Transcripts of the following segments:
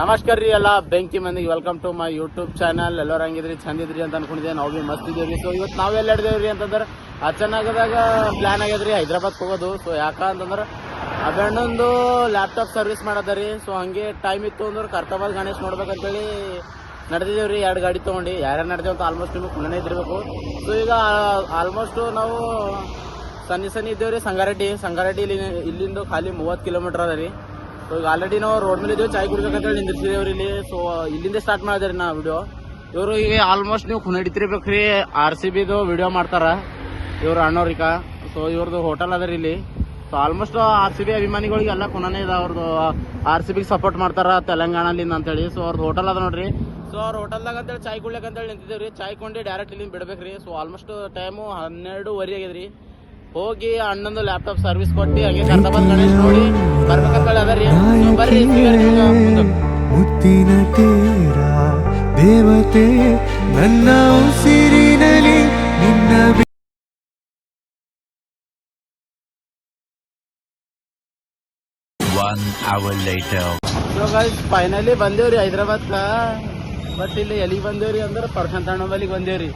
ನಮಸ್ಕಾರ ರೀ ಎಲ್ಲ. ಬೆಂಕಿ ಮಂದಿಗೆ welcome to my YouTube channel ಎಲ್ಲರೂ ಹಂಗಿದ್ರಿ? ಚಂದಿದ್ರಿ ಅಂತ ಅನ್ಕೊಂಡಿದ್ದೆ. ನಾವು ಭೀ ಮಸ್ತ್ ಇದೀವಿ ಸೊ ಇವತ್ತು ನಾವೆಲ್ಲ ಹಿಡ್ದೇವ್ರಿ ಅಂತಂದ್ರೆ ಅಚಾನಕದಾಗ ಪ್ಲಾನ್ ಆಗ್ಯದ್ರಿ. ಹೈದ್ರಾಬಾದ್ ಹೋಗೋದು. ಸೊ ಯಾಕ ಅಂತಂದ್ರೆ, ಅಬಣ್ಣಂದು ಲ್ಯಾಪ್ಟಾಪ್ ಸರ್ವಿಸ್ ಮಾಡದರಿ. ಸೊ ಹಂಗೆ ಟೈಮ್ ಇತ್ತು ಅಂದ್ರೆ ಕರ್ತಾಬಾದ್ ಗಣೇಶ್ ನೋಡ್ಬೇಕಂತೇಳಿ ನಡೆದಿದ್ದೇವ್ರಿ ಎರಡು ಗಾಡಿ ತೊಗೊಂಡು. ಯಾರ್ಯಾರು ನಡೆದೇವು ಅಂತ ಆಲ್ಮೋಸ್ಟ್ ನಿಮಗೆ ಕುಣನೆ ಇದ್ದಿರಬೇಕು. ಸೊ ಈಗ ಆಲ್ಮೋಸ್ಟು ನಾವು ಸನ್ನಿ ಸನ್ನಿ ಇದ್ದೇವ್ರಿ. ಸಂಗಾರೆಡ್ಡಿ. ಸಂಗಾರೆಡ್ಡಿ ಇಲ್ಲಿ ಇಲ್ಲಿಂದ ಖಾಲಿ ಮೂವತ್ತು ಕಿಲೋಮೀಟರ್ ಅದ ರೀ. ಸೊ ಈಗ ಆಲ್ರೆಡಿ ನಾವು ರೋಡ್ ಮೇಲೆ ಇದ್ದೇವೆ, ಚಾಯ್ ಕುಡ್ಬೇಕಂತ ಹೇಳಿ ನಿಂದಿರ್ಸಿದೇವ್ರಿ ಇಲ್ಲಿ. ಸೊ ಇಲ್ಲಿಂದ ಸ್ಟಾರ್ಟ್ ಮಾಡಿದ್ರಿ ನಾ ವಿಡಿಯೋ ಇವರು ಈಗ ಆಲ್ಮೋಸ್ಟ್ ನೀವು ಕುನಡಿತಿರ್ಬೇಕ್ರಿ ಆರ್ ಸಿ ಬಿದು ವಿಡಿಯೋ ಮಾಡ್ತಾರ, ಇವ್ರು ಅಣ್ಣವ್ರಿಕ ಸೊ ಇವ್ರದ್ದು ಹೋಟೆಲ್ ಅದ ಇಲ್ಲಿ. So almost R C B ಅಭಿಮಾನಿಗಳಿಗೆ ಎಲ್ಲ ಕುಣನೇ ಇದೆ ಅವ್ರದ್ದು ಆರ್ ಸಿ ಬಿಗೆ ಸಪೋರ್ಟ್ ಮಾಡ್ತಾರ ತೆಲಂಗಾಣಲಿಂದ ಅಂತೇಳಿ. ಸೊ ಅವ್ರದ್ದು ಹೋಟೆಲ್ ಅದ ನೋಡ್ರಿ. ಸೊ ಅವ್ರ ಹೋಟೆಲ್ದಾಗ ಅಂತೇಳಿ ಚಾಯ್ ಕುಡ್ಲಿಕ್ಕೆ ಅಂತೇಳಿ ಚಾಯ್ ಕೊಂಡು ಡೈರೆಕ್ಟ್ ಇಲ್ಲಿಂದ ಬಿಡ್ಬೇಕ್ರಿ. ಸೊ ಆಲ್ಮೋಸ್ಟ್ ಟೈಮು ಹನ್ನೆರಡುವರೆ ಆಗ್ಯದ್ರಿ ಹೋಗಿ ಅಣ್ಣಂದು ಲ್ಯಾಪ್ಟಾಪ್ ಸರ್ವಿಸ್ ಕೊಟ್ಟು ಹಂಗೆ ಕರ್ತಾಬಾದ್ ಗಣೇಶ್ ನೋಡಿ ಬರ್ಬೇಕಂತೇಳಿ ಬರ್ರಿ ಮುತ್ತಿನ ತೇರ ದೇವತೆ ನನ್ನ ಉಸಿರಿನಲ್ಲಿ ನಿನ್ನ ಬಿ- One hour later. So guys finally ಬಂದೇವ್ರಿ ಹೈದ್ರಾಬಾದ್ಕ ಬಟ್ ಇಲ್ಲಿ ಎಲ್ಲಿಗೆ ಬಂದೇವ್ರಿ ಅಂದ್ರೆ ಪರ್ಶನ್ ಅಣ್ಣ ಬಲಿಗೆ ಬಂದೇವ್ರಿ.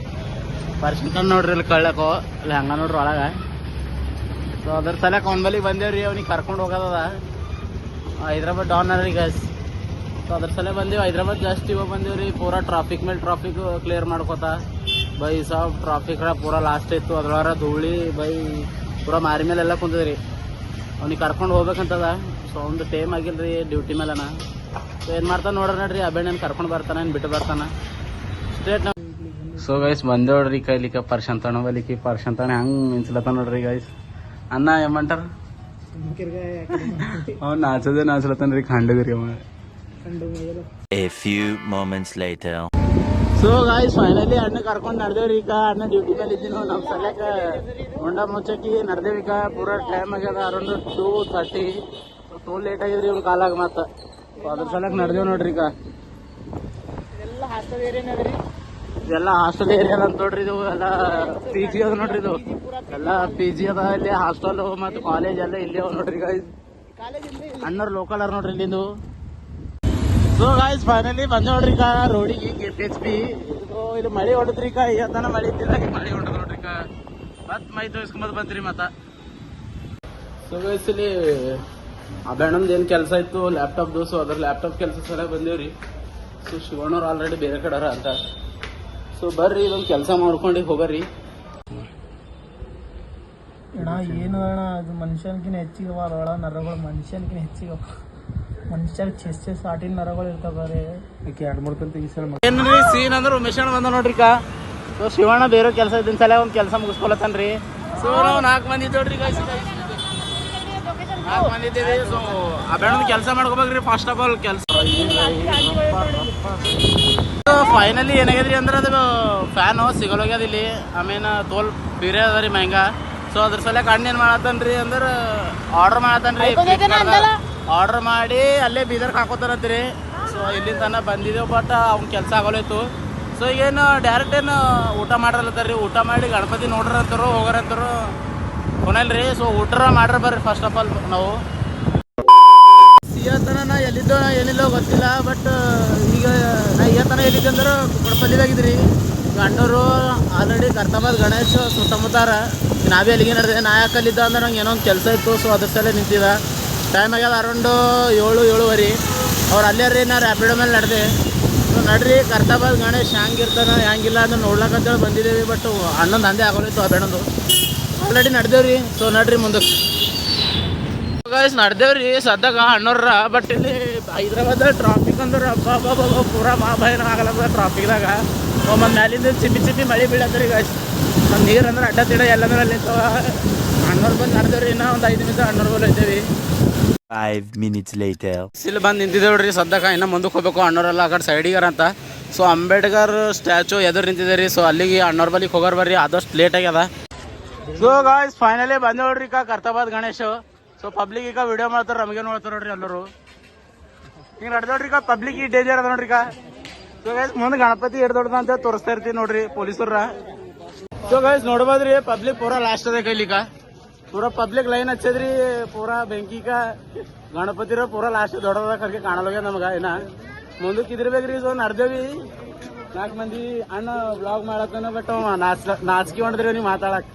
ಪರ್ಶನ್ ನೋಡ್ರಿ ಇಲ್ಲಿ ಕಳ್ಳಕೋ ಅಲ್ಲಿ ಹಂಗ ನೋಡ್ರಿ ಒಳಗ. ಸೊ ಅದ್ರ ಸಲಕ್ಕೆ ಅವ್ನ ಬಲಿ ಬಂದೇವ್ರಿ, ಅವ್ನಿಗೆ ಕರ್ಕೊಂಡು ಹೋಗೋದದ. ಹೈದ್ರಾಬಾದ್ ಡಾನ್ ಅದ್ರಿ ಗಸ್ ಸೊ ಅದ್ರ ಸಲ ಬಂದೇವು, ಹೈದ್ರಾಬಾದ್ ಜಾಸ್ತಿ ಇವಾಗ ಬಂದೇವ್ರಿ, ಪೂರಾ ಟ್ರಾಫಿಕ್ ಮೇಲೆ ಟ್ರಾಫಿಕ್ ಕ್ಲಿಯರ್ ಮಾಡ್ಕೋತ. ಬೈ ಸಾಬ್ ಟ್ರಾಫಿಕ್ ಪೂರಾ ಲಾಸ್ಟ್ ಇತ್ತು ಅದ್ರ ಧೂಳಿ, ಬೈ ಪೂರಾ ಮಾರಿ ಮೇಲೆಲ್ಲ ಕುಂತದ್ರಿ. ಅವ್ನಿಗೆ ಕರ್ಕೊಂಡು ಹೋಗ್ಬೇಕಂತದ. ಸೊ ಒಂದು ಟೈಮ್ ಆಗಿಲ್ರಿ ಡ್ಯೂಟಿ ಮೇಲೆನ. ಸೊ ಏನು ಮಾಡ್ತಾನೆ ನೋಡ್ರಿ ನೋಡ್ರಿ ಅಬೇಣನ್ ಕರ್ಕೊಂಡು ಬರ್ತಾನೆ, ಏನು ಬಿಟ್ಟು ಬರ್ತಾನೆ. ಸ್ಟ್ರೇಟ್ ಸೊ ಗೈಸ್ ಬಂದೇವ್ರಿ ಕೈಲಿಕ ಪರ್ಶಂತಣ ಬಲಿಕಿ ಪರ್ಶಂತಣ ಹಂಗೆ ಮಿಂಚ್ಲತ್ತ ನೋಡ್ರಿ ಗೈಸ್ ಅನ್ನ ಏಮಂಟಾರ ಅವ್ನು ನಾಚೋದೇ ನಾಚ್ಲತ್ತಾನ ರೀ ಖಂಡದ್ರಿ ಅವ A few moments later. So guys finally ಅಣ್ಣ ಕರ್ಕೊಂಡು ನಡೆದೇವ್ರಿ ಈಗ. ಅಣ್ಣ ಡ್ಯೂಟಿ ಮೇಲೆ ಇದ್ದೀನಿ ನಮ್ಮ ಸಲಕ ಹೊಂಡ ಮುಚ್ಚಕ್ಕೆ ನಡೆದೇವಿ ಈಗ. ಪೂರಾ ಟೈಮ್ ಆಗ್ಯದ. Around two thirty too late ಆಗಿದ್ರಿ ಇವ್ನ ಕಾಲಾಗ ಮತ್ತೆ. ಅದ್ರ ಸಲಕ್ ನಡೆದೇವ್ ನೋಡ್ರಿ ಈಗ. ಇದೆಲ್ಲ ಹಾಸ್ಟೆಲ್ ಏರಿಯಾ ಅಂತ ನೋಡ್ರಿ ಇದು ಎಲ್ಲ ಪಿ ಜಿ ಅದ ನೋಡ್ರಿ ಇದು. ಎಲ್ಲ ಪಿ ಜಿ ಅದ, ಇಲ್ಲಿ ಹಾಸ್ಟೆಲ್ ಮತ್ತು ಕಾಲೇಜ್ ಎಲ್ಲ ಇಲ್ಲಿ ಅವ ನೋಡ್ರಿ ಗಾಯ್ಸ್ ಅಣ್ಣರ್ ಲೋಕಲ್ ಅರ್ ನೋಡ್ರಿ ಇಲ್ಲಿಂದು. ಸೊ ಗಾಯ್ಸ್ ಫೈನಲಿ ಬಂದ ನೋಡ್ರಿ ಕಾ ರೋಡಿಗೆ ಪಿ ಎಚ್ ಪಿ ಇದು ಮಳೆ ಹೊಡೆದ್ರಿ ಕಾ ಇವತ್ತನ ಮಳೆ ಇದ್ದಿಲ್ಲ ಮಳೆ ಹೊಡೆದ್ ನೋಡ್ರಿ ಕಾ. ಮತ್ ಮೈ ತೋರಿಸ್ಕೊಂಬದ್ ಬಂತ್ರಿ ಮತ್ತ. ಸೊ ಗಾಯ್ಸ್ ಇಲ್ಲಿ ಆ ಅಬೇಣಮ್ದು ಏನು ಕೆಲಸ ಇತ್ತು ಲ್ಯಾಪ್ಟಾಪ್ದು ಸೊ ಅದ್ರ ಲ್ಯಾಪ್ಟಾಪ್ ಕೆಲಸ ಸಲ ಬಂದೇವ್ರಿ. ಸೊ ಶಿವಣ್ಣವ್ರು ಆಲ್ರೆಡಿ ಬೇರೆ ಕಡೆ ಅಂತ. ಸೊ ಬರ್ರಿ ಇದೊಂದು ಕೆಲಸ ಮಾಡ್ಕೊಂಡು ಹೋಗರಿ ಅಣ್ಣ ಏನು ಅಣ್ಣ ಅದು ಮನುಷ್ಯನ್ಕಿನ ಹೆಚ್ಚಿಗೆ ಅಳ ನರಗಳು ಮನುಷ್ಯನ್ಕಿನ ಹೆಚ್ಚಿಗೆ ಮನುಷ್ಯರ್ ಚೆಸ್ ಚೆಸ್ ಆಟಿನ ನರಗಳು ಇರ್ತಾವ್ರಿ ಯಾಕೆ ಎರಡು ಮೂರು ಕಂತ ಈ ಸಲ ಏನ್ರಿ ಸೀನ್ ಅಂದ್ರೆ ಉಮೇಶಣ್ಣ ಬಂದ ನೋಡ್ರಿ ಕಾ ಸೊ ಶಿವಣ್ಣ ಬೇರೆ ಕೆಲಸ ಇದ್ದಿನ ಸಲ ಒಂದು ಕೆಲಸ ಮುಗಿಸ್ಕೊಳತಾನ್ರಿ ಸೊ ನಾವು ನಾಲ್ಕು ಮಂದಿ ಇದ್ದೇವ್ರಿ guys. ನಾಲ್ಕು ಮಂದಿ ಇದ್ದೀವಿ ಸೊ ಅಬೇಣದ ಕೆಲಸ ಮಾಡ್ಕೋಬೇಕ್ರಿ ಫಸ್ಟ್ ಆಫ್ ಆಲ್ ಕೆಲಸ. ಫೈನಲಿ ಏನಾಗ್ಯದ್ರಿ ಅಂದ್ರೆ ಅದು ಫ್ಯಾನು ಸಿಗಲೋಗ್ಯದ ಇಲ್ಲಿ ಆಮೇಲೆ ತೋಲ್ ಬೇರೆ ಅದ ರೀ ಮ್ಯಾಂಗ. ಸೊ ಅದ್ರ ಸಲ ಕಣ್ಣು ಏನು ಮಾಡತ್ತನ್ರಿ ಅಂದ್ರೆ ಆರ್ಡರ್ ಮಾಡತ್ತನ್ರಿ ಆರ್ಡರ್ ಮಾಡಿ ಅಲ್ಲೇ ಬೀದರ್ಗೆ ಹಾಕೋತಾರಂತ್ರಿ. ಸೊ ಇಲ್ಲಿಂದ ತನ ಬಂದಿದ್ದೇವೆ ಬಟ್ ಅವ್ನ ಕೆಲಸ ಆಗೋಲೈತು ಸೊ ಈಗೇನು ಡೈರೆಕ್ಟ್ ಏನು ಊಟ ಮಾಡ್ರಲ್ಲತ್ತಾರ್ರಿ ಊಟ ಮಾಡಿ ಗಣಪತಿ ನೋಡ್ರ ಅಂತಾರೋ ಹೋಗ್ರ ಅಂತಾರೋ ಕೊನೆಲ್ರಿ ಸೊ ಊಟರ ಮಾಡ್ರ ಬರ್ರಿ ಫಸ್ಟ್ ಆಫ್ ಆಲ್ ನಾವು. ಸಿಯತನ ನಾ ಎಲ್ಲಿದ್ದೋ ನಾ ಏನಿಲ್ಲೋ ಗೊತ್ತಿಲ್ಲ ಬಟ್ ಈಗ ನಾ ಈಗತನ ಎಲ್ಲಿದ್ದೆ ಅಂದ್ರೆ ಕುಕ್ಕಡಪಲ್ಲಿದಾಗಿದ್ರಿ. ಗಂಡರು ಆಲ್ರೆಡಿ ಕರ್ತಾಬಾದ್ ಗಣೇಶ್ ಸುತ್ತಮುತ್ತಾರ. ನಾವೇ ಅಲ್ಲಿಗೆ ನಡೆದೆ, ನಾ ಯಾಕೆ ಅಲ್ಲಿದ್ದ ಅಂದ್ರೆ ನಂಗೆ ಏನೋ ಒಂದು ಕೆಲಸ ಇತ್ತು ಸೊ ಅದ್ರ ಸಲ ನಿಂತಿದ್ದ. ಟೈಮ್ ಆಗ್ಯದ ಅರೌಂಡು ಏಳು, ಏಳುವರೆ. ಅವ್ರು ಅಲ್ಲೇ ರೀ, ನಾ ರ್ಯಾಪಿಡೋ ಮೇಲೆ ನಡೆದೆ. ಸೊ ನಡ್ರಿ ಕರ್ತಾಬಾದ್ ಗಣೇಶ್ ಹ್ಯಾಂಗಿರ್ತಾನೆ ಹ್ಯಾಂಗಿಲ್ಲ ಅಂತ ನೋಡ್ಲಕ್ಕಂತೇಳಿ ಬಂದಿದ್ದೇವೆ ಬಟ್ ಅಣ್ಣಂದು ಅಂದೇ ಆಗೋಲಿತ್ತು ಆ ಬೇಡೊಂದು ಆಲ್ರೆಡಿ ನಡೆದೇವ್ರಿ. ಸೊ ನಡ್ರಿ ಮುಂದಕ್ಕೆ. ಗೈಸ್ ನಡ್ದೇವ್ರಿ. ಸದ್ದಾಗ ಅಣ್ಣವ್ರ ಬಟ್ ಇಲ್ಲಿ ಹೈದ್ರಾಬಾದ್ ಟ್ರಾಫಿಕ್ ಅಂದ್ರೆ ಪೂರ ಹಬ್ಬ ಪೂರಾ ಟ್ರಾಫಿಕ್ ಆಗಲ್ಲ ಟ್ರಾಫಿಕ್ದಾಗ ಒಮ್ಮೆ ಮ್ಯಾಲಿಂದ ಚಿಪ್ಪಿ ಚಿಪ್ಪಿ ಮಳೆ ಬೀಳತ್ತರಿ ಗೈಸ್ ಒಂದು ನೀರು ಅಂದ್ರೆ ಅಡ್ಡ ತಿಡ ಎಲ್ಲಂದ್ರೆ ಅಲ್ಲಿ ಅಣ್ಣವ್ರು ಬಂದು ನಡ್ದೇವ್ರಿ ಇನ್ನೂ ಒಂದು ಐದು ನಿಮಿಷ ಅಣ್ಣವ್ರ ಬಲ್ ಇದ್ದೇವಿ ಫೈವ್ minutes later. ಇಲ್ಲಿ ಬಂದು ನಿಂತಿದ್ದೇವ್ರಿ ಸದ್ಯಕ್ಕೆ ಇನ್ನೂ ಮುಂದಕ್ಕೆ ಹೋಗ್ಬೇಕು ಅಣ್ಣವರೆಲ್ಲ ಆ ಕಡೆ ಸೈಡಿಗಾರ ಅಂತ. ಸೊ ಅಂಬೇಡ್ಕರ್ ಸ್ಟ್ಯಾಚು ಎದುರು ನಿಂತಿದೆ ಸೊ ಅಲ್ಲಿಗೆ ಅಣ್ಣವ್ರ ಬಲ್ಲಿಗೆ ಹೋಗೋರ್ ಬರ್ರಿ ಆದಷ್ಟು ಲೇಟ್ ಆಗ್ಯದ. ಸೊ ಗಾಯ್ಸ್ ಫೈನಲಿ ಬಂದೇವ್ರಿ ಈಗ ಕರ್ತಾಬಾದ್ ಗಣೇಶ್. ಸೊ ಪಬ್ಲಿಕ್ ಈಗ ವಿಡಿಯೋ ಮಾಡ್ತಾರ ನಮಗೇನು ಮಾಡ್ತಾರ ನೋಡ್ರಿ ಎಲ್ಲರೂ. ಈಗ ನಡ್ದೋಡ್ರಿ ಈಗ ಪಬ್ಲಿಕ್ ಈ ಡೇಂಜರ್ ಅದ ನೋಡ್ರಿ ಈಗ. ಸೊ ಗೈಸ್ ಮುಂದೆ ಗಣಪತಿ ಹಿಡ್ದೊಡ್ದ ಅಂತ ತೋರಿಸ್ತಾ ಇರ್ತೀವಿ ನೋಡ್ರಿ ಪೊಲೀಸರ ಸೊ ಗೈಸ್ ನೋಡ್ಬೋದ್ರಿ ಪಬ್ಲಿಕ್ ಪೂರಾ ಲಾಸ್ಟ್ ಅದ ಕೈಲಿಕ ಪೂರಾ ಪಬ್ಲಿಕ್ ಲೈನ್ ಹಚ್ಚದ್ರಿ, ಪೂರಾ ಬೆಂಕಿಗ ಗಣಪತಿರ ಪೂರಾ ಲಾಸ್ಟ್ ದೊಡ್ಡದ ಕರ್ಗೆ ಕಾಣಲೋಗ ನಮಗ ಏನ ಮುಂದಕ್ಕೆ ಇದಿರ್ಬೇಕ್ರಿ ಸೊ ನಡ್ದೇವಿ. ನಾಲ್ಕು ಮಂದಿ ಅಣ್ಣ ಬ್ಲಾಗ್ ಮಾಡತ್ತನ ಬಟ್ ನಾಚ್ ನಾಚಿಕೆ ಮಾಡಿದ್ರಿ ನೀವು ಮಾತಾಡಕ್.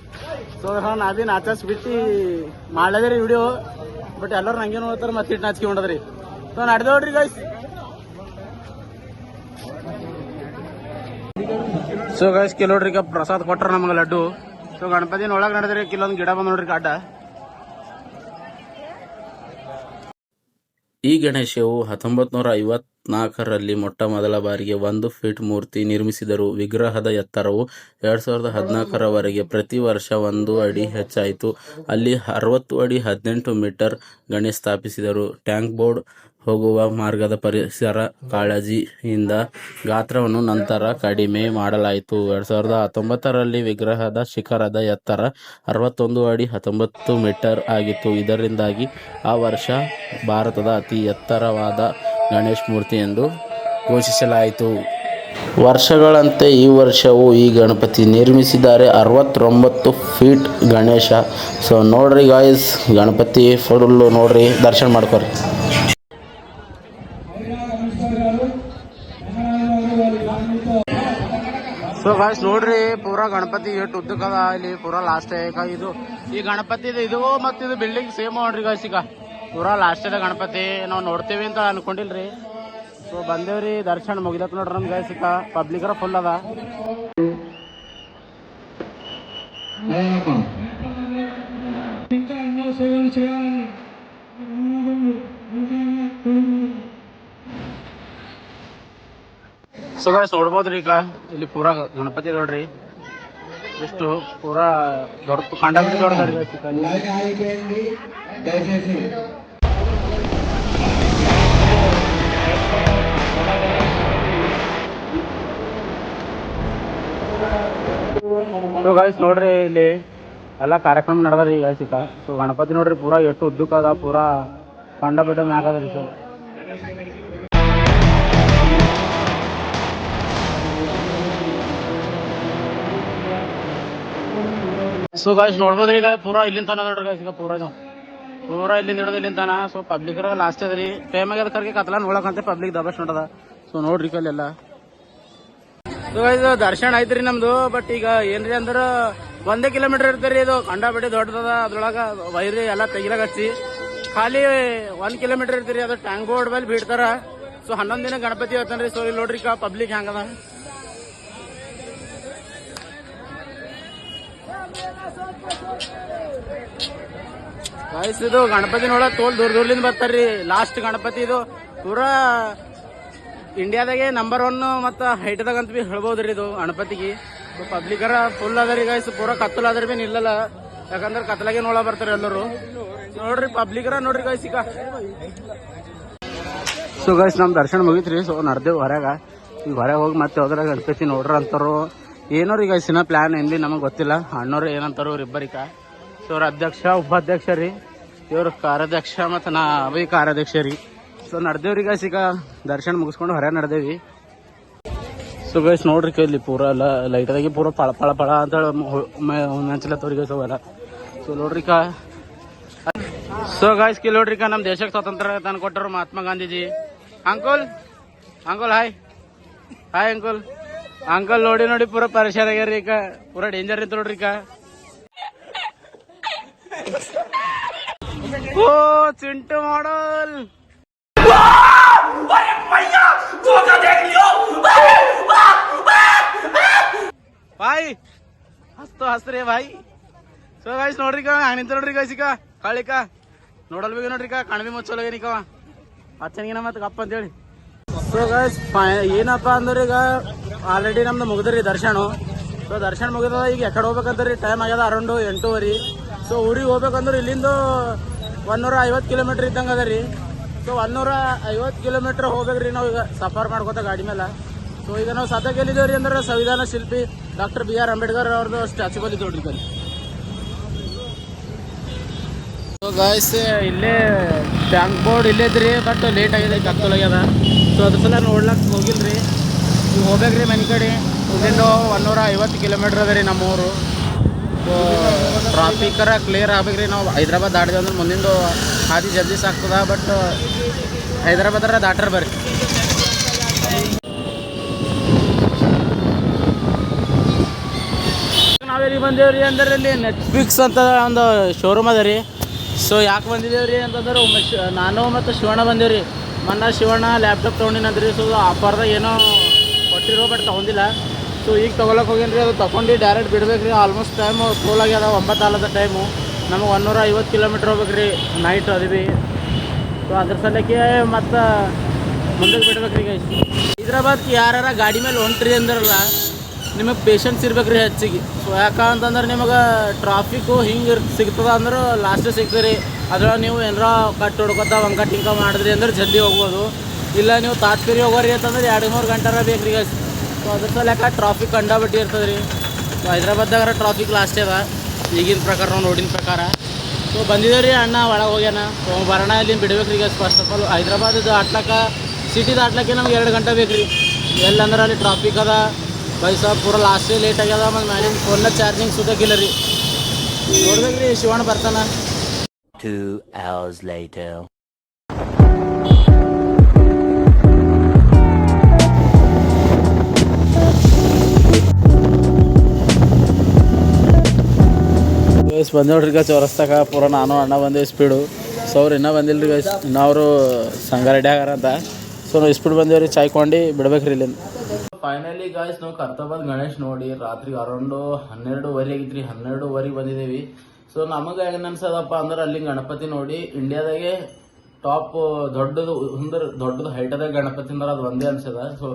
ಸೊ ನಾ ಬಿ ನಾಚಸ್ ಬಿಟ್ಟು ರೀ ವಿಡಿಯೋ ಬಟ್ ಎಲ್ಲರೂ ನಂಗೆ ನೋಡ್ತಾರೆ, ಮತ್ತೆ ನಾಚಿಕೆ ನಾಚ್ಕೊಂಡದ್ರಿ ಸೊ ನಡೆದೋಡ್ರಿ ಗೈಸ್ ಸೊ ಗೈಸ್ ಕೆಲೋಡ್ರಿ ಈಗ ಪ್ರಸಾದ್ ಕೊಟ್ರ ನಮ್ಗೆ ಲಡ್ಡು. ಸೊ ಗಣಪತಿನ ಒಳಗೆ ನಡೆದ್ರಿ ಕೆಲವೊಂದು ಗಿಡ ಬಂದ್ ನೋಡ್ರಿ ಕಾಟ ಈ ಗಣೇಶವು ಹತ್ತೊಂಬತ್ತು ನೂರ ಐವತ್ನಾಲ್ಕರಲ್ಲಿ ಮೊಟ್ಟ ಮೊದಲ ಬಾರಿಗೆ ಒಂದು ಫೀಟ್ ಮೂರ್ತಿ ನಿರ್ಮಿಸಿದರು. ವಿಗ್ರಹದ ಎತ್ತರವು ಎರಡ್ ಸಾವಿರದ ಹದಿನಾಲ್ಕರವರೆಗೆ ಪ್ರತಿ ವರ್ಷ ಒಂದು ಅಡಿ ಹೆಚ್ಚಾಯಿತು. ಅಲ್ಲಿ ಅರವತ್ತು ಅಡಿ ಹದಿನೆಂಟು ಮೀಟರ್ ಗಣಿ ಸ್ಥಾಪಿಸಿದರು. ಟ್ಯಾಂಕ್ ಬೋರ್ಡ್ ಹೋಗುವ ಮಾರ್ಗದ ಪರಿಸರ ಕಾಳಜಿಯಿಂದ ಗಾತ್ರವನ್ನು ನಂತರ ಕಡಿಮೆ ಮಾಡಲಾಯಿತು. ಎರಡ್ ಸಾವಿರದ ಹತ್ತೊಂಬತ್ತರಲ್ಲಿ ವಿಗ್ರಹದ ಶಿಖರದ ಎತ್ತರ ಅರವತ್ತೊಂದು ಅಡಿ ಹತ್ತೊಂಬತ್ತು ಮೀಟರ್ ಆಗಿತ್ತು. ಇದರಿಂದಾಗಿ ಆ ವರ್ಷ ಭಾರತದ ಅತಿ ಎತ್ತರವಾದ ಗಣೇಶ್ ಮೂರ್ತಿ ಎಂದು ಘೋಷಿಸಲಾಯಿತು. ವರ್ಷಗಳಂತೆ ಈ ವರ್ಷವೂ ಈ ಗಣಪತಿ ನಿರ್ಮಿಸಿದ್ದಾರೆ. ಅರವತ್ತೊಂಬತ್ತು ಫೀಟ್ ಗಣೇಶ. ಸೊ ನೋಡ್ರಿ ಗಾಯ್ಸ್ ಗಣಪತಿ ಫುಲ್ಲು ನೋಡ್ರಿ ದರ್ಶನ ಮಾಡ್ಕೊರಿ. ಸೊ ಗಾಯ್ಸ್ ನೋಡ್ರಿ ಪೂರಾ ಗಣಪತಿ ಎಷ್ಟು ಉದ್ದಕ್ಕದ ಇಲ್ಲಿ ಪೂರಾ ಲಾಸ್ಟ್ ಇದು. ಈ ಗಣಪತಿ ಇದು ಮತ್ತೆ ಇದು ಬಿಲ್ಡಿಂಗ್ ಸೇಮ್ ನೋಡ್ರಿ ಗಾಯ್ಸ್ ಈಗ. ಪೂರಾ ಲಾಸ್ಟ್ ಇದೆ ಗಣಪತಿ ನಾವು ನೋಡ್ತೀವಿ ಅಂತ ಅನ್ಕೊಂಡಿಲ್ರಿ. ಸೊ ಬಂದೇವ್ರಿ, ದರ್ಶನ ಮುಗಿದತ್ ನೋಡ್ರಿ ನಮ್ಗೆ ಪಬ್ಲಿಕ್ ಪಬ್ಲಿಕರ ಫುಲ್ ಅದ. ಸೊ ಗಾಯ್ಸ್ ನೋಡ್ಬೋದ್ರಿ ಈಗ. ಇಲ್ಲಿ ಪೂರಾ ಗಣಪತಿ ನೋಡ್ರಿ. ಎಷ್ಟು ಪೂರಾ ದೊಡ್ಡ ಕಂಡಬಿಟ್ಟು ದೊಡ್ಡದಾಗಿದೆ. ಸೊ ಗಾಯ್ಸ್ ನೋಡ್ರಿ ಇಲ್ಲಿ ಎಲ್ಲ ಕಾರ್ಯಕ್ರಮ ನಡೆದ್ರಿ ಈಗ ಸಿಕ್ಕ ಸೊ ಗಣಪತಿ ನೋಡ್ರಿ, ಪೂರಾ ಎಷ್ಟು ಉದ್ದಕ್ಕೆ ಅದ, ಪೂರಾ ಕಂಡ ಬಿಟ್ಟ ಮ್ಯಾಗ ಅದರಿ ಸೊ ಗಾಯ್ಸ್ ನೋಡ್ಬೋದ್ರಿ ಈಗ ಪೂರಾ ಇಲ್ಲಿಂದ ತನ ನೋಡ್ರಿ ಗಾಯ್ಸ್ ಈಗ ಪೂರಾ ಇದು. ಪೂರಾ ಇಲ್ಲಿಂದ ಹಿಡಿದು ಇಲ್ಲಿಂದ ತನ ಸೊ ಪಬ್ಲಿಕ್ ಲಾಸ್ಟ್ ಅದ್ರಿ. ಟೈಮ್ ಆಗ್ಯದ ಕರ್ಗೆ ಕತ್ಲ ನೋಡಕಂತ ಪಬ್ಲಿಕ್ ದಬಸ್ ನೋಡದ ಸೊ ನೋಡ್ರಿ ಕಲ್ಲೆಲ್ಲ ಸೊ ಗಾಯ್ಸ್ ದರ್ಶನ ಐತ್ರಿ ನಮ್ದು ಬಟ್ ಈಗ ಏನ್ರಿ ಅಂದ್ರ ಒಂದೇ ಕಿಲೋಮೀಟರ್ ಇರ್ತರಿ ಇದು. ಕಂಡಾಬಿಟ್ಟು ದೊಡ್ಡದ ಅದ್ರೊಳಗ ವೈರಿ ಎಲ್ಲ ತೆಗಿಲಾಗ ಹಚ್ಚಿ. ಖಾಲಿ ಒಂದ್ ಕಿಲೋಮೀಟರ್ ಇರ್ತೀರಿ ಅದು ಟ್ಯಾಂಕ್ ಬೋರ್ಡ್ ಮೇಲೆ ಬಿಡ್ತಾರ. ಸೊ ಹನ್ನೊಂದ್ ದಿನ ಗಣಪತಿ ಹೋಗ್ತಾನ್ರಿ ಸೊ ಇಲ್ಲಿ ನೋಡ್ರಿ ಪಬ್ಲಿಕ್ ಹೆಂಗದ. ಗಾಯ್ಸ್ ಇದು ಗಣಪತಿ ನೋಡ ತೋಲ್ ದೂರ ದೂರ್ಲಿಂದ ಬರ್ತಾರ್ರಿ. ಲಾಸ್ಟ್ ಗಣಪತಿ ಇದು. ಪೂರಾ ಇಂಡಿಯಾದಾಗೆ ನಂಬರ್ ಒನ್ ಮತ್ತ ಹೈಟ್ದಾಗ ಅಂತ ಬಿ ಹೇಳ್ಬೋದ್ರಿ ಇದು ಗಣಪತಿಗೆ. ಪಬ್ಲಿಕರ ಫುಲ್ ಅದರಿ ಗೈಸ್ ಪೂರಾ ಕತ್ತಲ ಅದ್ರ ಭೀ ನಿಲ್ಲಲ್ಲ. ಯಾಕಂದ್ರೆ ಕತ್ತಲಾಗೆ ನೋಡ ಬರ್ತಾರೆ ಎಲ್ಲರೂ. ನೋಡ್ರಿ ಪಬ್ಲಿಕರ ನೋಡ್ರಿ ಗೈಸ್ ಈಗ. ಸೊ ಗೈಸ್ ನಮ್ ದರ್ಶನ ಮುಗಿತ್ರಿ. ಸೊ ನಡ್ದೇವ್ ಹೊರಗ ಈಗ ಹೊರಗೆ ಹೋಗಿ ಮತ್ತೆ ಹೋದ್ರ ಗಣಪತಿ ನೋಡ್ರ ಅಂತಾರು. ಏನೋ ರೀ ಗಾಯ್ಸ್ ಇನ್ನ ಪ್ಲಾನ್ ಏನ್ರಿ ನಮಗೆ ಗೊತ್ತಿಲ್ಲ. ಅಣ್ಣವ್ರು ಏನಂತಾರು ಇಬ್ಬರಿಕ ಸೊ ಅವ್ರ ಅಧ್ಯಕ್ಷ ಉಪಾಧ್ಯಕ್ಷ ರೀ ಇವ್ರ ಕಾರ್ಯಾಧ್ಯಕ್ಷ ಮತ್ತು ನಾ ಕಾರ್ಯಾಧ್ಯಕ್ಷ ರೀ ಸೊ ನಡ್ದೇವ್ರಿ ಗಾಯ್ಸ್ ಈಗ ದರ್ಶನ ಮುಗಿಸ್ಕೊಂಡು ಹೊರ ನಡ್ದೇವಿ. ಸೊ ಗೈಸ್ ನೋಡ್ರಿ ಇಲ್ಲಿ ಪೂರ ಎಲ್ಲ ಲೈಟ್ದಾಗಿ ಪೂರ ಪಳ ಪಳ ಪಳ ಅಂತ ಮೆಂಚಲತ್ತವ್ರಿ ಗೈಸ್ ಸೊ ನೋಡ್ರಿ ಕಾ ಸೊ ಗಾಯ್ಸ್ ಕಿ ನೋಡ್ರಿ ನಮ್ಮ ದೇಶಕ್ಕೆ ಸ್ವಾತಂತ್ರ್ಯ ತಂದು ಕೊಟ್ಟರು Mahatma Gandhiji. Uncle uncle hi hi uncle uncle ನೋಡಿ ನೋಡಿ ಪೂರ ಪರಿಶಾನ್ ಆಗ್ಯಾರ ಈಗ ಪೂರ ಡೇಂಜರ್ ಇತ್ತು ನೋಡ್ರಿ ಕಾ ಓ, ಚಿಂಟು ಮಾಡಲ್. ಬಾಯ್. ಹಸ್ತು ಹಸ್ತ್ರಿ ಬಾಯ್. ಸೊ ಗಾಯ್ಸ್ ನೋಡ್ರಿ ಕಾ ನೋಡ್ರಿ ಗಾಯ್ಸ್ ಈಗ ಕಾಳಿಕ ನೋಡಲ್ ಬೇಗ ನೋಡ್ರಿ ಕಾ ಕಣ್ಬಿ ಮುಚ್ಚೋಲ ಏನಿಕವ ಹಚ್ಚನಿಗಿನ ಮತ್ತೆ ಕಪ್ಪ ಅಂತೇಳಿ. ಸೊ ಗಾಯ್ಸ್ ಏನಪ್ಪ ಅಂದ್ರೆ ಈಗ ಆಲ್ರೆಡಿ ನಮ್ದು ಮುಗಿದ್ರಿ ದರ್ಶನ. ಸೊ ದರ್ಶನ ಮುಗಿದ ಈಗ ಎಕಡೆ ಹೋಗ್ಬೇಕಂದ್ರಿ ಟೈಮ್ ಆಗ್ಯದ ಅರೌಂಡ್ ಎಂಟೂವರೆ. ಸೊ ಊರಿಗೆ ಹೋಗ್ಬೇಕಂದ್ರೆ ಇಲ್ಲಿಂದ ಒಂದೂರ ಐವತ್ತು ಕಿಲೋಮೀಟ್ರ್ ಇದ್ದಂಗೆ ಅದ ರೀ. ಸೊ ಒಂದೂರ ಐವತ್ತು ಕಿಲೋಮೀಟ್ರ್ ಹೋಗ್ಬೇಕ್ರಿ ನಾವು ಈಗ ಸಫರ್ ಮಾಡ್ಕೋತ ಗಾಡಿ ಮೇಲೆ ಸೊ ಈಗ ನಾವು ಸದ್ಯಕ್ಕೆ ಎಲ್ಲಿದ್ದೇವ್ರಿ ಅಂದ್ರೆ ಸಂವಿಧಾನ ಶಿಲ್ಪಿ ಡಾಕ್ಟರ್ ಬಿ ಆರ್ ಅಂಬೇಡ್ಕರ್ ಅವ್ರದ್ದು ಸ್ಟ್ಯಾಚು ಬಲ್ಲಿ ನೋಡ್ರಿ ಕಲ್ಲಿ ಸೊ ಗಾಯ್ಸ್ ಇಲ್ಲೇ ಟ್ಯಾಂಕ್ ಬೋರ್ಡ್ ಇಲ್ಲೇ ಇದ್ರಿ ಬಟ್ ಲೇಟ್ ಆಗಿದೆ ಕತ್ತಲಾಗ್ಯದ ಸೊ ಅದ್ರ ಸಲ ನೋಡ್ಲಕ್ಕೆ ಹೋಗಿಲ್ರಿ. ಹೋಗ್ಬೇಕ್ರಿ ಮನೆ ಕಡೆ. ಇಲ್ಲಿಂದ ಒಂದೂರ ಐವತ್ತು ಕಿಲೋಮೀಟ್ರ್ ಅದ ರೀ ನಮ್ಮೂರು. ಟ್ರಾಫಿಕರ ಕ್ಲಿಯರ್ ಆಗ್ಬೇಕ್ರಿ ನಾವು. ಹೈದ್ರಾಬಾದ್ ದಾಟಿದೆ ಅಂದ್ರೆ ಮುಂದಿಂದು ಹಾದಿ ಜಲ್ದಿ ಸಾಕ್ತದ ಬಟ್ ಹೈದ್ರಾಬಾದ್ರ ದಾಟ್ರ ಬರ್ರಿ. ನಾವೆಲ್ಲಿ ಬಂದೇವ್ರಿ ಅಂದ್ರೆ ಇಲ್ಲಿ ನೆಟ್ಫ್ಲಿಕ್ಸ್ ಅಂತ ಒಂದು ಶೋರೂಮ್ ಅದ ರೀ. ಸೊ ಯಾಕೆ ಬಂದಿದ್ದೇವ್ರಿ ಅಂತಂದ್ರೆ ನಾನು ಮತ್ತು ಶಿವಣ್ಣ ಬಂದೇವ್ರಿ ಮೊನ್ನೆ ಶಿವಣ್ಣ ಲ್ಯಾಪ್ಟಾಪ್ ತೊಗೊಂಡಿನಂದ್ರಿ ಸೊ ಆಫರ್ದಾಗ ಏನೋ ಕೊಟ್ಟಿರೋ ಬಟ್ ತೊಗೊಂಡಿಲ್ಲ. ಸೊ ಈಗ ತೊಗೊಳಕ್ಕೆ ಹೋಗೇನ್ರಿ ಅದು ತೊಗೊಂಡು ಡೈರೆಕ್ಟ್ ಬಿಡ್ಬೇಕ್ರಿ ಆಲ್ಮೋಸ್ಟ್ ಟೈಮು ಫೋಲ್ ಆಗ್ಯದ ಒಂಬತ್ತು ಆಲದ ಟೈಮು ನಮಗೆ ಒನ್ನೂರ ಐವತ್ತು ಕಿಲೋಮೀಟ್ರ್ ಹೋಗ್ಬೇಕ್ರಿ ನೈಟ್ ಅದು ಭೀ ಸೊ ಅದ್ರ ಸಲಕ್ಕೆ ಮತ್ತು ಮುಂದಕ್ಕೆ ಬಿಡ್ಬೇಕ್ರಿ ಗೈಸ್ ಹೈದ್ರಾಬಾದ್ ಯಾರ ಗಾಡಿ ಮೇಲೆ ಹೊಂಟ್ರಿ ಅಂದ್ರಲ್ಲ, ನಿಮಗೆ ಪೇಷನ್ಸ್ ರೀ ಹೆಚ್ಚಿಗೆ. ಸೊ ಯಾಕಂತಂದ್ರೆ ನಿಮಗೆ ಟ್ರಾಫಿಕ್ಕು ಹಿಂಗೆ ಸಿಗ್ತದ ಅಂದ್ರೆ ಲಾಸ್ಟ್ ಸಿಗ್ತೀರಿ ರೀ. ಅದ್ರೊಳಗೆ ನೀವು ಏನಾರ ಕಟ್ ಹೊಡ್ಕೊತ ವಂಕ ಟಿಂಕ ಮಾಡಿದ್ರಿ ಅಂದ್ರೆ ಜಲ್ದಿ ಹೋಗ್ಬೋದು. ಇಲ್ಲ, ನೀವು ತಾತ್ಪರಿ ಹೋಗೋರಿ ಅಂತಂದ್ರೆ ಎರಡು ಮೂರು ಗಂಟೆರ ಬೇಕು ರೀ ಸೊ ಅದ್ರ ಸಲಕ ಟ್ರಾಫಿಕ್ ಕಂಡಾಬಟ್ಟಿ ಇರ್ತದೆ ರೀ ಸೊ ಹೈದ್ರಾಬಾದ್ದಾಗ ಟ್ರಾಫಿಕ್ ಲಾಸ್ಟ್ ಅದ. ಈಗಿನ ಪ್ರಕಾರ, ನಾವು ನೋಡಿನ ಪ್ರಕಾರ. ಸೊ ಬಂದಿದ್ದೇವೆ ರೀ ಅಣ್ಣ, ಒಳಗೆ ಹೋಗ್ಯಾನ. ಸೊ ಬರೋಣ ಇಲ್ಲಿ ಬಿಡ್ಬೇಕು ರೀ ಫಸ್ಟ್ ಆಫ್ ಆಲ್ ಹೈದ್ರಾಬಾದ್ ಆಟ್ಲಕ್ಕ ಸಿಟಿ ದಾಟ್ಲಕ್ಕೆ ನಮ್ಗೆ ಎರಡು ಗಂಟೆ ಬೇಕು ರೀ ಎಲ್ಲಂದ್ರೆ ಅಲ್ಲಿ ಟ್ರಾಫಿಕ್ ಅದ. ಬೈಸ ಪೂರ ಲಾಸ್ಟೇ ಲೇಟ್ ಆಗ್ಯದ. ಮತ್ತು ಮ್ಯಾಲಿನ ಫೋನ್ನ ಚಾರ್ಜಿಂಗ್ ಸುತ್ತಕ್ಕಿಲ್ಲ ರೀ ನೋಡ್ಬೇಕು ರೀ ಶಿವಣ್ಣ ಬರ್ತಾನ. Two hours ನೋಡ್ರಿ ಗೈಸ್ ಈಗ ಪೂರ ನಾನು, ಅಣ್ಣ ಬಂದೆ ಸ್ಪೀಡು ಸೊ ಅವ್ರು ಇನ್ನೂ ಬಂದಿಲ್ಲ ರೀ ಗೈಸ್ ಇನ್ನೂ ಅವರು ಸಂಘ ರೆಡಿ ಆಗ್ಯಾರ ಅಂತ. ಸೊ ನಾವು ಸ್ಪೀಡ್ ಬಂದೇವ್ರಿ ಚಾಯ್ಕೊಂಡು ಬಿಡ್ಬೇಕ್ರಿ ಇಲ್ಲಿಂದ. ಫೈನಲಿ ಗಾಯ್ಸ್ ನಾವು ಕರ್ತಬಾದ್ ಗಣೇಶ್ ನೋಡಿ, ರಾತ್ರಿ ಅರೌಂಡು ಹನ್ನೆರಡುವರೆ ಆಗಿತ್ರಿ ಹನ್ನೆರಡುವರೆಗೆ ಬಂದಿದ್ದೀವಿ ಸೊ ನಮಗೆ ಅನ್ಸದಪ್ಪ ಅಂದ್ರೆ, ಅಲ್ಲಿ ಗಣಪತಿ ನೋಡಿ ಇಂಡಿಯಾದಾಗೆ ಟಾಪ್ ದೊಡ್ಡದು ಅಂದ್ರೆ ದೊಡ್ಡದು ಹೈಟದಾಗ ಗಣಪತಿ ಅಂದ್ರೆ ಅದು ಒಂದೇ ಅನ್ಸದ. ಸೊ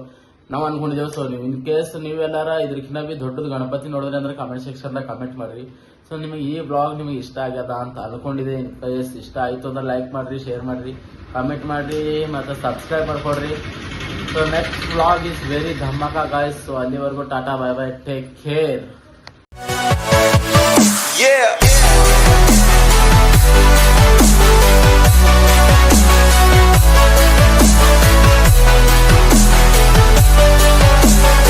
ನಾವು ಅನ್ಕೊಂಡಿದ್ದೇವೆ ಸೊ ನೀವು ಇನ್ ಕೇಸ್ ನೀವೆಲ್ಲಾರ ಇದ್ರಕಿನ್ನ ಬಿ ದೊಡ್ಡದು ಗಣಪತಿ ನೋಡಿದ್ರೆ ಅಂದ್ರೆ ಕಮೆಂಟ್ ಸೆಕ್ಷನ್ದಾಗ ಕಮೆಂಟ್ ಮಾಡ್ರಿ. ಸೊ ನಿಮಗೆ ಈ ಬ್ಲಾಗ್ ನಿಮಗೆ ಇಷ್ಟ ಆಗ್ಯದ ಅಂತ ಅಂದ್ಕೊಂಡಿದೆ ಇನ್ ಇಷ್ಟ ಆಯಿತು ಅಂದ್ರೆ ಲೈಕ್ ಮಾಡಿರಿ ಶೇರ್ ಮಾಡ್ರಿ ಕಮೆಂಟ್ ಮಾಡ್ರಿ, ಮತ್ತು ಸಬ್ಸ್ಕ್ರೈಬ್ ಮಾಡಿಕೊಡ್ರಿ. So next blog is very ಧಮ್ಮಕ guys so ಅಲ್ಲಿವರೆಗೂ tata bye bye take care